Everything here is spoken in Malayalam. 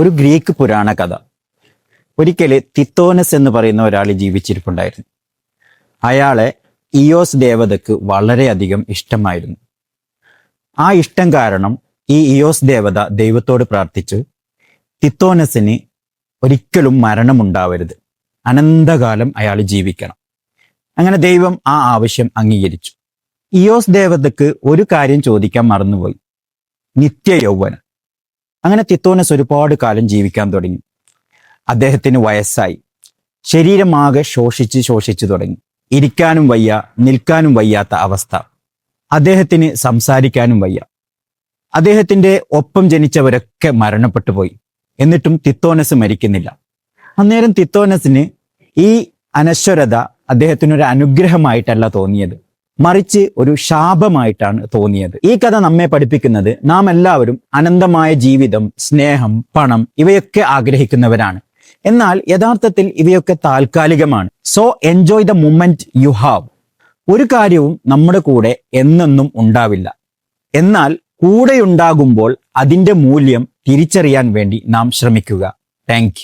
ഒരു ഗ്രീക്ക് പുരാണ കഥ. ഒരിക്കൽ തിത്തോനസ് എന്ന് പറയുന്ന ഒരാൾ ജീവിച്ചിരിപ്പുണ്ടായിരുന്നു. അയാളെ ഇയോസ് ദേവതക്ക് വളരെയധികം ഇഷ്ടമായിരുന്നു. ആ ഇഷ്ടം കാരണം ഈ ഇയോസ് ദേവത ദൈവത്തോട് പ്രാർത്ഥിച്ചു തിത്തോനസിന് ഒരിക്കലും മരണമുണ്ടാവരുത്. അനന്തകാലം അയാൾ ജീവിക്കണം. അങ്ങനെ ദൈവം ആ ആവശ്യം അംഗീകരിച്ചു. ഇയോസ് ദേവതക്ക് ഒരു കാര്യം ചോദിക്കാൻ മറന്നുപോയി. നിത്യ യൗവനം അങ്ങനെ തിത്തോനസ് ഒരുപാട് കാലം ജീവിക്കാൻ തുടങ്ങി. അദ്ദേഹത്തിന് വയസ്സായി. ശരീരമാകെ ശോഷിച്ച് ശോഷിച്ചു തുടങ്ങി. ഇരിക്കാനും വയ്യ നിൽക്കാനും വയ്യാത്ത അവസ്ഥ. അദ്ദേഹത്തിന് സംസാരിക്കാനും വയ്യ. അദ്ദേഹത്തിന്റെ ഒപ്പം ജനിച്ചവരൊക്കെ മരണപ്പെട്ടു പോയി. എന്നിട്ടും തിത്തോനസ് മരിക്കുന്നില്ല. അന്നേരം തിത്തോനസിന് ഈ അനശ്വരത അദ്ദേഹത്തിനൊരു അനുഗ്രഹമായിട്ടല്ല തോന്നിയത്. മറിച്ച് ഒരു ശാപമായിട്ടാണ് തോന്നിയത്. ഈ കഥ നമ്മെ പഠിപ്പിക്കുന്നത് നാം എല്ലാവരും അനന്തമായ ജീവിതം സ്നേഹം പണം ഇവയൊക്കെ ആഗ്രഹിക്കുന്നവരാണ്. എന്നാൽ യഥാർത്ഥത്തിൽ ഇവയൊക്കെ താൽക്കാലികമാണ്. So enjoy the moment you have ഒരു കാര്യവും നമ്മുടെ കൂടെ എന്നെന്നും ഉണ്ടാവില്ല. എന്നാൽ കൂടെയുണ്ടാകുമ്പോൾ അതിന്റെ മൂല്യം തിരിച്ചറിയാൻ വേണ്ടി നാം ശ്രമിക്കുക. താങ്ക്